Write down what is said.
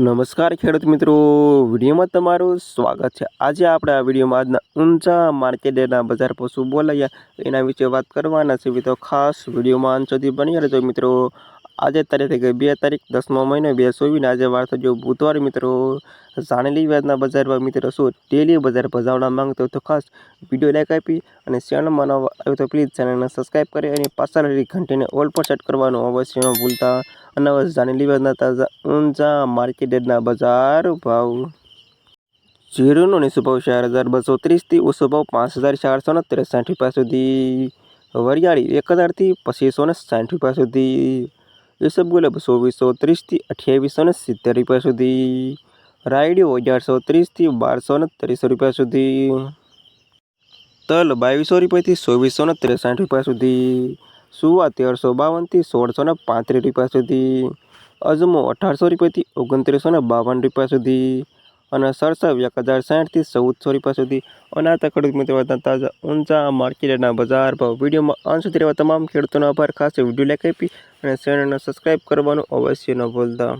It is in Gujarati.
નમસ્કાર ખેડૂત મિત્રો. વિડીયોમાં તમારું સ્વાગત છે. આજે આપણે આ વિડીયોમાં આજના ઊંચા માર્કેટના બજાર પશુ બોલાયા એના વિશે વાત કરવાના છે. તો ખાસ વિડીયોમાં અંત સુધી બની રહેજો મિત્રો. આજે તારીખ થઈ ગઈ, બે તારીખ, દસમો મહિનો, બે સોવીને આજે વાર થયો. બુધવાર મિત્રો જાણેલી વ્યાજના બજાર મિત્રો શું ડેલી બજાર ભજાવવા માંગતો તો ખાસ વીડિયો લાઈક આપી અને ચેનલમાં નવા આવ્યો તો પ્લીઝ ચેનલને સબસ્ક્રાઈબ કરી અને પાછળ ઘંટીને ઓલ પર સેટ કરવાનું અવશ્ય ન ભૂલતા. અને જાણેલી વ્યાજના તાજા ઊંચા માર્કેટના બજાર ભાવ. ઝીરોનો નીચો ભાવ ચાર હજાર બસો ત્રીસથી ઓછો ભાવ પાંચ હજાર ચારસો ને ત્રેસાઠ રૂપિયા સુધી. વરિયાળી એક હજારથી પચીસો ને સાઠ રૂપિયા સુધી. ઈસબગુલાબ ચોવીસો ત્રીસથી અઠ્યાવીસો ને સિત્તેર રૂપિયા સુધી. રાયડી અગિયારસો ત્રીસથી બારસો ને ત્રીસો રૂપિયા સુધી. તલ બાવીસો રૂપિયાથી ચોવીસો ને ત્રેસાઠ રૂપિયા સુધી. સુવા તેરસો બાવનથી સોળસો ને પાંત્રીસ રૂપિયા સુધી. અજમો અઢારસો રૂપિયાથી ઓગણત્રીસો ને બાવન રૂપિયા સુધી. અને સરસવ એક હજાર સાઠથી ચૌદસો રૂપિયા સુધી અને આ તક ખેડૂત મિત્રો તાજા ઊંચા માર્કેટના બજાર ભાવ. વિડીયોમાં અંશ સુધી રહેવા તમામ ખેડૂતોનો આભાર ખાસ વીડિયો લાઈક આપી અને ચેનલને સબસ્ક્રાઈબ કરવાનું અવશ્ય ન ભૂલતા.